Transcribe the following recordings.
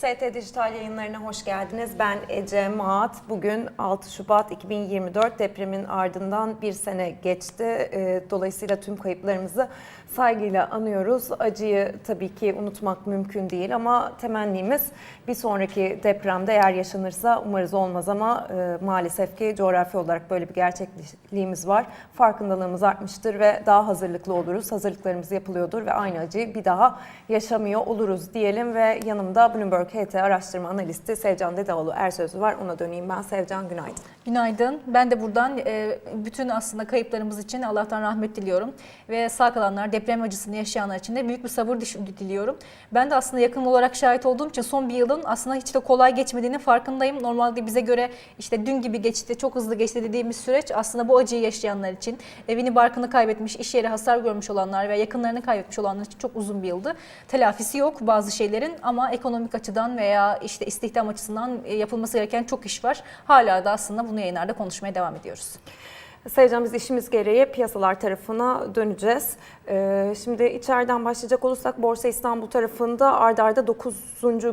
ST Dijital yayınlarına hoş geldiniz. Ben Ece Maat. Bugün 6 Şubat 2024 depremin ardından bir sene geçti. Ee, Dolayısıyla tüm kayıplarımızı saygıyla anıyoruz. Acıyı tabii ki unutmak mümkün değil ama temennimiz bir sonraki depremde eğer yaşanırsa umarız olmaz ama e, maalesef ki coğrafi olarak böyle bir gerçekliğimiz var. Farkındalığımız artmıştır ve daha hazırlıklı oluruz. Hazırlıklarımız yapılıyordur ve aynı acıyı bir daha yaşamıyor oluruz diyelim ve yanımda Bloomberg HT araştırma analisti Sevcan Dedeoğlu Ersözü var. Ona döneyim ben. Sevcan günaydın. Günaydın. Ben de buradan e, bütün aslında kayıplarımız için Allah'tan rahmet diliyorum. Ve sağ kalanlar, deprem acısını yaşayanlar için de büyük bir sabır diliyorum. Ben de aslında yakın olarak şahit olduğum için son bir yılın aslında hiç de kolay geçmediğinin farkındayım. Normalde bize göre işte dün gibi geçti, çok hızlı geçti dediğimiz süreç aslında bu acıyı yaşayanlar için, evini barkını kaybetmiş, iş yeri hasar görmüş olanlar ve yakınlarını kaybetmiş olanlar için çok uzun bir yıldı. Telafisi yok bazı şeylerin ama ekonomik açıdan veya işte istihdam açısından e, yapılması gereken çok iş var. Hala da aslında bunu yayınlarda konuşmaya devam ediyoruz. Biz işimiz gereği piyasalar tarafına döneceğiz. Ee, şimdi içeriden başlayacak olursak Borsa İstanbul tarafında ardarda arda 9.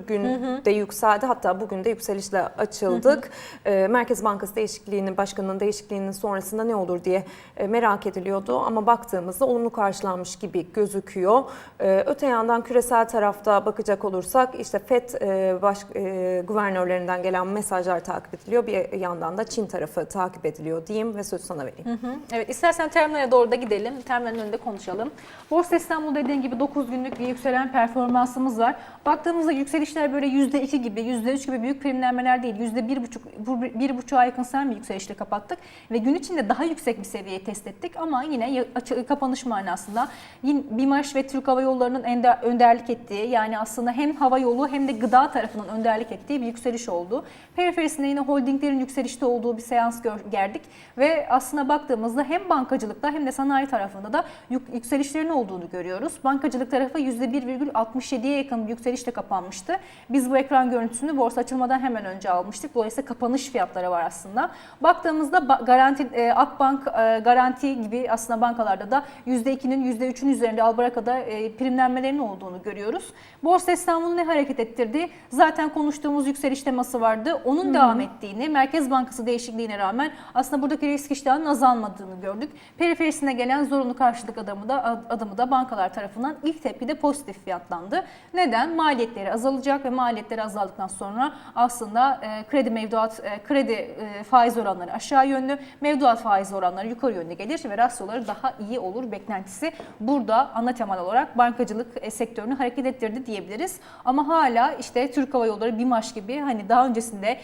günde yükseldi. Hatta bugün de yükselişle açıldık. Ee, Merkez Bankası değişikliğinin, başkanının değişikliğinin sonrasında ne olur diye e, merak ediliyordu. Ama baktığımızda olumlu karşılanmış gibi gözüküyor. Ee, öte yandan küresel tarafta bakacak olursak işte FED e, baş, e, guvernörlerinden gelen mesajlar takip ediliyor. Bir yandan da Çin tarafı takip ediliyor diyeyim ve söz sana vereyim. Hı, Evet istersen terminale doğru da gidelim. Terminalin önünde konuşalım. Borsa İstanbul dediğin gibi 9 günlük bir yükselen performansımız var. Baktığımızda yükselişler böyle %2 gibi, %3 gibi büyük primlenmeler değil. %1,5 bu- 1,5'a yakın sen bir yükselişle kapattık. Ve gün içinde daha yüksek bir seviyeyi test ettik. Ama yine kapanış manasında yine BİMAŞ ve Türk Hava Yolları'nın önderlik ettiği yani aslında hem hava yolu hem de gıda tarafının önderlik ettiği bir yükseliş oldu. Periferisinde yine holdinglerin yükselişte olduğu bir seans gerdik. Ve aslına baktığımızda hem bankacılıkta hem de sanayi tarafında da yük- yükselişlerin olduğunu görüyoruz. Bankacılık tarafı %1,67'ye yakın bir yükselişle kapanmıştı. Biz bu ekran görüntüsünü borsa açılmadan hemen önce almıştık. Dolayısıyla kapanış fiyatları var aslında. Baktığımızda ba- garanti e, Akbank e, garanti gibi aslında bankalarda da %2'nin %3'ün üzerinde Albaraka'da e, primlenmelerin olduğunu görüyoruz. Borsa İstanbul'u ne hareket ettirdi? Zaten konuştuğumuz yükseliş teması vardı. Onun devam ettiğini, Merkez Bankası değişikliğine rağmen aslında buradaki risk iştahının azalmadığını gördük. Periferisine gelen zorunlu karşılık adımı da adımı da bankalar tarafından ilk tepkide pozitif fiyatlandı. Neden? Maliyetleri azalacak ve maliyetleri azaldıktan sonra aslında e, kredi mevduat e, kredi e, faiz oranları aşağı yönlü, mevduat faiz oranları yukarı yönlü gelir ve rasyoları daha iyi olur beklentisi burada ana temel olarak bankacılık e, sektörünü hareket ettirdi diyebiliriz. Ama hala işte Türk Hava Yolları, BİMAŞ gibi hani daha öncesinde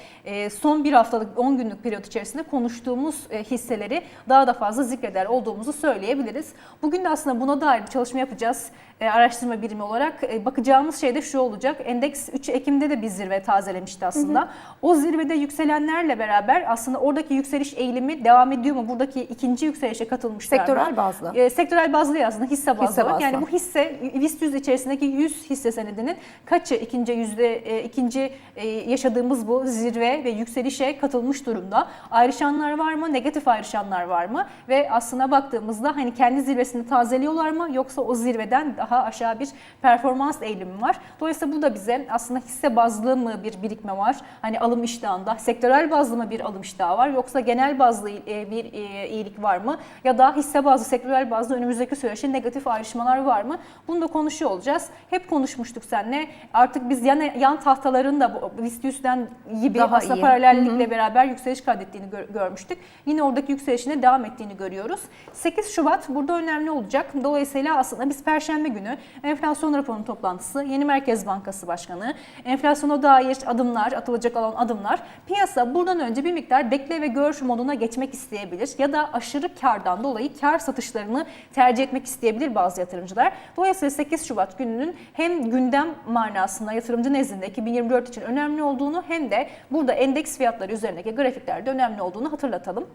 son bir haftalık 10 günlük periyot içerisinde konuştuğumuz hisseleri daha da fazla zikreder olduğumuzu söyleyebiliriz. Bugün de aslında buna dair bir çalışma yapacağız e, araştırma birimi olarak. E, bakacağımız şey de şu olacak. Endeks 3 Ekim'de de bir zirve tazelemişti aslında. O zirvede yükselenlerle beraber aslında oradaki yükseliş eğilimi devam ediyor mu? Buradaki ikinci yükselişe katılmışlar mı? Sektörel bazlı. E, sektörel bazlı yazdı, hisse bazlı. Hisse bazlı. Yani bu hisse BIST 100 içerisindeki 100 hisse senedinin kaçı ikinci yüzde e, ikinci e, yaşadığımız bu zirve ve yükselişe katılmış durumda. Ayrışanlar var mı? Negatif ayrışanlar var mı? Ve aslına baktığımızda hani kendi zirvesini tazeliyorlar mı yoksa o zirveden daha aşağı bir performans eğilimi var. Dolayısıyla bu da bize aslında hisse bazlı mı bir birikme var? Hani alım iştahında, sektörel bazlı mı bir alım iştahı var yoksa genel bazlı e, bir e, iyilik var mı? Ya da hisse bazlı, sektörel bazlı önümüzdeki süreçte negatif ayrışmalar var mı? Bunu da konuşuyor olacağız. Hep konuşmuştuk seninle. Artık biz yan, yan tahtaların da BIST 100'den gibi Daha aslında iyi. paralellikle beraber yükseliş kaydettiğini gör- görmüştük. Yine oradaki yükselişine devam ettiğini görüyoruz. 8 Şubat burada önemli olacak. Dolayısıyla aslında biz Perşembe günü enflasyon raporunun toplantısı, yeni Merkez Bankası Başkanı, enflasyona dair adımlar, atılacak olan adımlar. Piyasa buradan önce bir miktar bekle ve gör moduna geçmek isteyebilir ya da aşırı kardan dolayı kar satışlarını tercih etmek isteyebilir bazı yatırımcılar. Dolayısıyla 8 Şubat gününün hem gündem manasında yatırımcı nezdinde 2024 için önemli olduğunu hem de burada endeks fiyatları üzerindeki grafiklerde önemli olduğunu hatırlatalım.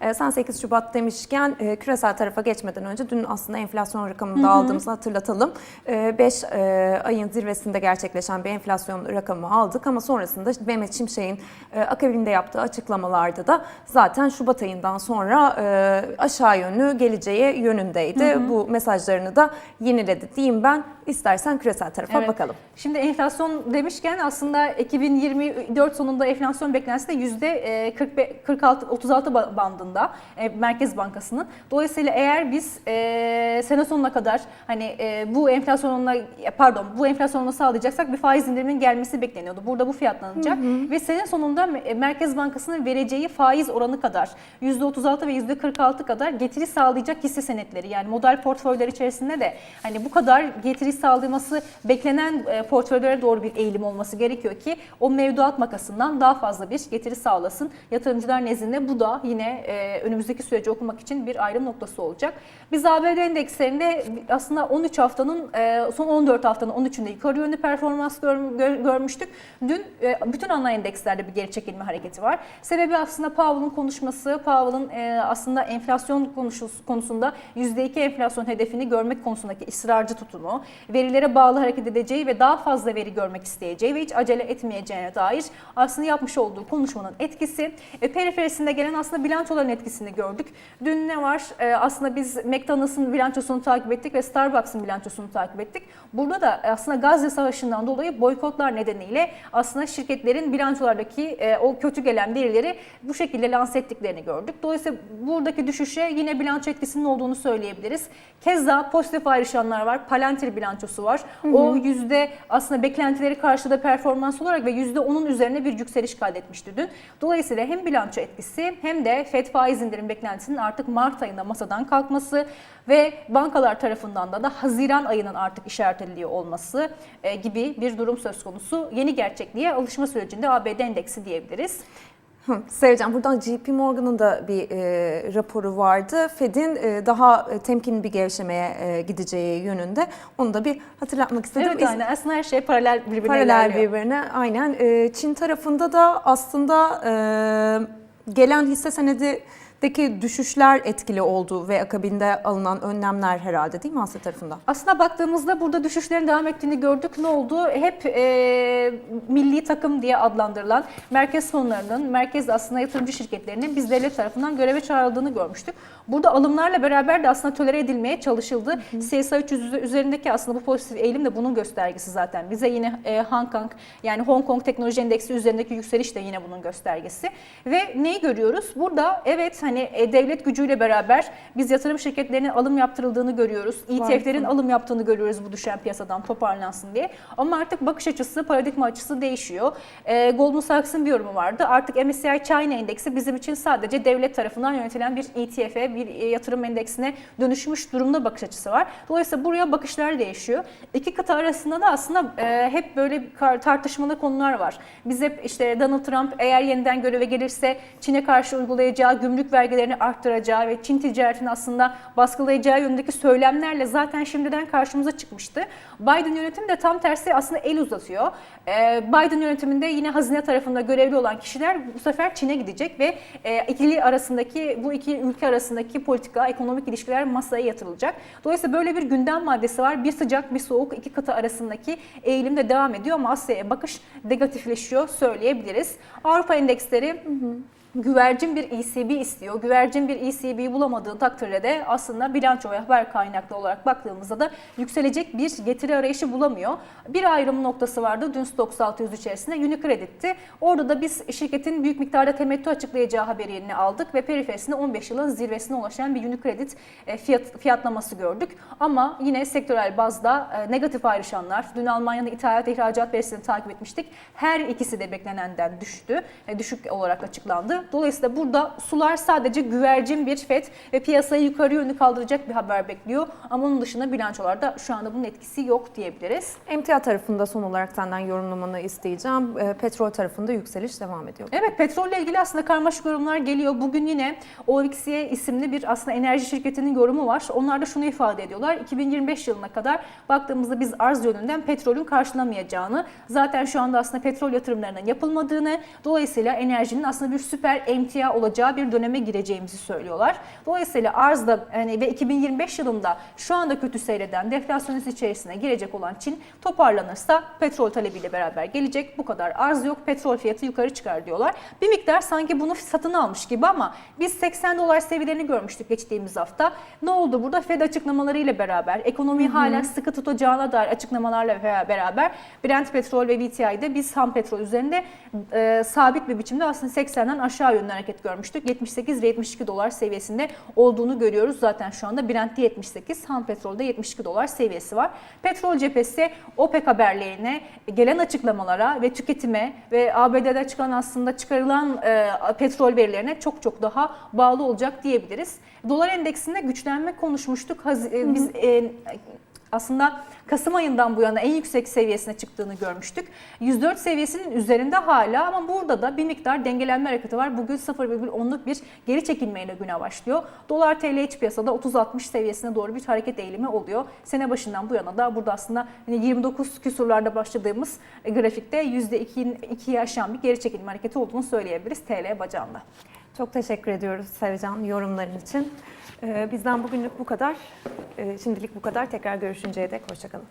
E, e, sen 8 Şubat demişken e, küresel tarafa geçmeden önce dün aslında enflasyon rakamını da aldığımızı hatırlatalım. 5 ayın zirvesinde gerçekleşen bir enflasyon rakamı aldık ama sonrasında Mehmet Şimşek'in e, akabinde yaptığı açıklamalarda da zaten Şubat ayından sonra e, aşağı yönlü geleceği yönündeydi. Bu mesajlarını da yeniledi diyeyim ben. İstersen küresel tarafa Evet. bakalım. Şimdi enflasyon demişken aslında 2024 sonunda enflasyon beklentisi de yüzde 46 36 ba- bandında e, Merkez Bankası'nın. Dolayısıyla eğer biz e, sene sonuna kadar hani e, bu enflasyonuna pardon bu enflasyonunu sağlayacaksak bir faiz indiriminin gelmesi bekleniyordu. Burada bu fiyatlanacak ve sene sonunda Me- Merkez Bankası'nın vereceği faiz oranı kadar %36 ve %46 kadar getiri sağlayacak hisse senetleri yani model portföyler içerisinde de hani bu kadar getiri sağlaması beklenen e, portföylere doğru bir eğilim olması gerekiyor ki o mevduat makasından daha fazla bir getiri sağlasın. Yatırımcılar nezdinde bu da yine e, önümüzdeki süreci okumak için bir ayrım noktası olacak. Biz ABD endekslerinde aslında 13 haftanın e, son 14 haftanın 13'ünde yukarı yönlü performans gör- gör- görmüştük. Dün e, bütün ana endekslerde bir geri çekilme hareketi var. Sebebi aslında Powell'ın konuşması. Powell'ın e, aslında enflasyon konusunda %2 enflasyon hedefini görmek konusundaki ısrarcı tutumu, verilere bağlı hareket edeceği ve daha fazla veri görmek isteyeceği ve hiç acele etmeyeceğine dair aslında yapmış olduğu konuşmanın etkisi. E, periferisinde gelen aslında bilançoların etkisini gördük. Dün ne var? E, aslında biz McDonald's'ın bilançosunu takip ettik ve Starbucks'ın bilançosunu takip ettik. Burada da aslında Gazze Savaşı'ndan dolayı boykotlar nedeniyle aslında şirketlerin bilançolardaki e, o kötü gelen verileri bu şekilde lanse ettiklerini gördük. Dolayısıyla buradaki düşüşe yine bilanço etkisinin olduğunu söyleyebiliriz. Keza pozitif ayrışanlar var. Palantir bilançosu var. O yüzde aslında beklentileri karşıda performans olarak ve yüzde onun üzerine bir yükseliş kaydetmişti dün. Dolayısıyla hem bilanço etkisi hem de FED faiz indirim beklentisinin artık Mart ayında masadan kalkması ve bankalar tarafından da da Haziran ayının artık işaret ediliyor olması e, gibi bir durum söz konusu. Yeni gerçekliğe alışma sürecinde ABD endeksi diyebiliriz. Hı, Sevcan buradan JP Morgan'ın da bir e, raporu vardı. Fed'in e, daha e, temkinli bir gevşemeye e, gideceği yönünde. Onu da bir hatırlatmak istedim. Evet aynen aslında her şey paralel birbirine Paralel ilerliyor. birbirine aynen. E, Çin tarafında da aslında e, gelen hisse senedindeki düşüşler etkili oldu ve akabinde alınan önlemler herhalde değil mi Asya tarafında? Aslında baktığımızda burada düşüşlerin devam ettiğini gördük. Ne oldu? Hep e, milli takım diye adlandırılan merkez fonlarının, merkez aslında yatırımcı şirketlerinin biz devlet tarafından göreve çağrıldığını görmüştük. Burada alımlarla beraber de aslında tolere edilmeye çalışıldı. CSI 300 üzerindeki aslında bu pozitif eğilim de bunun göstergesi zaten. Bize yine e, Hong Kong yani Hong Kong Teknoloji Endeksi üzerindeki yükseliş de yine bunun göstergesi. Ve neyi görüyoruz? Burada evet hani e, devlet gücüyle beraber biz yatırım şirketlerinin alım yaptırıldığını görüyoruz. ETF'lerin alım yaptığını görüyoruz bu düşen piyasadan toparlansın diye. Ama artık bakış açısı, paradigma açısı değişiyor. E, Goldman Sachs'ın bir yorumu vardı. Artık MSCI China endeksi bizim için sadece devlet tarafından yönetilen bir ETF'e, bir e, yatırım endeksine dönüşmüş durumda bakış açısı var. Dolayısıyla buraya bakışlar değişiyor. İki kıta arasında da aslında e, hep böyle tartışmalı konular var. Biz hep işte Donald Trump eğer yeniden göreve gelirse Çin'e karşı uygulayacağı gümrük vergilerini arttıracağı ve Çin ticaretini aslında baskılayacağı yönündeki söylemlerle zaten şimdiden karşımıza çıkmıştı. Biden yönetimi de tam tersi aslında el uzatıyor. Ee, Biden yönetiminde yine hazine tarafında görevli olan kişiler bu sefer Çin'e gidecek ve e, ikili arasındaki bu iki ülke arasındaki politika, ekonomik ilişkiler masaya yatırılacak. Dolayısıyla böyle bir gündem maddesi var. Bir sıcak, bir soğuk iki kıta arasındaki eğilim de devam ediyor ama Asya'ya bakış negatifleşiyor söyleyebiliriz. Avrupa endeksleri güvercin bir ECB istiyor. Güvercin bir ECB bulamadığı takdirde de aslında bilanço ve haber kaynaklı olarak baktığımızda da yükselecek bir getiri arayışı bulamıyor. Bir ayrım noktası vardı dün Stoxx 600 içerisinde Unicredit'ti. Orada da biz şirketin büyük miktarda temettü açıklayacağı haberini aldık ve periferisinde 15 yılın zirvesine ulaşan bir Unicredit e, fiyat, fiyatlaması gördük. Ama yine sektörel bazda e, negatif ayrışanlar, dün Almanya'nın ithalat ihracat verisini takip etmiştik. Her ikisi de beklenenden düştü, e, düşük olarak açıklandı. Dolayısıyla burada sular sadece güvercin bir FED ve piyasayı yukarı yönlü kaldıracak bir haber bekliyor. Ama onun dışında bilançolarda şu anda bunun etkisi yok diyebiliriz. Emtia tarafında son olarak senden yorumlamanı isteyeceğim. E, Petrol tarafında yükseliş devam ediyor. Evet petrolle ilgili aslında karmaşık yorumlar geliyor. Bugün yine OXY isimli bir aslında enerji şirketinin yorumu var. Onlar da şunu ifade ediyorlar. 2025 yılına kadar baktığımızda biz arz yönünden petrolün karşılamayacağını, zaten şu anda aslında petrol yatırımlarının yapılmadığını, dolayısıyla enerjinin aslında bir süper birer emtia olacağı bir döneme gireceğimizi söylüyorlar. Dolayısıyla arzda yani ve 2025 yılında şu anda kötü seyreden deflasyonist içerisine girecek olan Çin toparlanırsa petrol talebiyle beraber gelecek. Bu kadar arz yok. Petrol fiyatı yukarı çıkar diyorlar. Bir miktar sanki bunu satın almış gibi ama biz 80 dolar seviyelerini görmüştük geçtiğimiz hafta. Ne oldu burada? Fed açıklamalarıyla beraber ekonomiyi hala sıkı tutacağına dair açıklamalarla beraber Brent petrol ve WTI'de biz ham petrol üzerinde e, sabit bir biçimde aslında 80'den aşağı yönlü hareket görmüştük. 78 ve 72 dolar seviyesinde olduğunu görüyoruz. Zaten şu anda Brent'te 78, ham petrolde 72 dolar seviyesi var. Petrol cephesi OPEC haberlerine, gelen açıklamalara ve tüketime ve ABD'de çıkan aslında çıkarılan e, petrol verilerine çok çok daha bağlı olacak diyebiliriz. Dolar endeksinde güçlenme konuşmuştuk. Haz- e, Biz e, aslında Kasım ayından bu yana en yüksek seviyesine çıktığını görmüştük. 104 seviyesinin üzerinde hala ama burada da bir miktar dengelenme hareketi var. Bugün 0,10'luk bir geri çekilmeyle güne başlıyor. Dolar TL iç piyasada 30-60 seviyesine doğru bir hareket eğilimi oluyor. Sene başından bu yana da burada aslında hani 29 küsurlarda başladığımız e, grafikte %2'yi aşan bir geri çekilme hareketi olduğunu söyleyebiliriz TL bacağında. Çok teşekkür ediyoruz Sevcan yorumların için. Ee, Bizden bugünlük bu kadar. Ee, Şimdilik bu kadar. Tekrar görüşünceye dek hoşçakalın.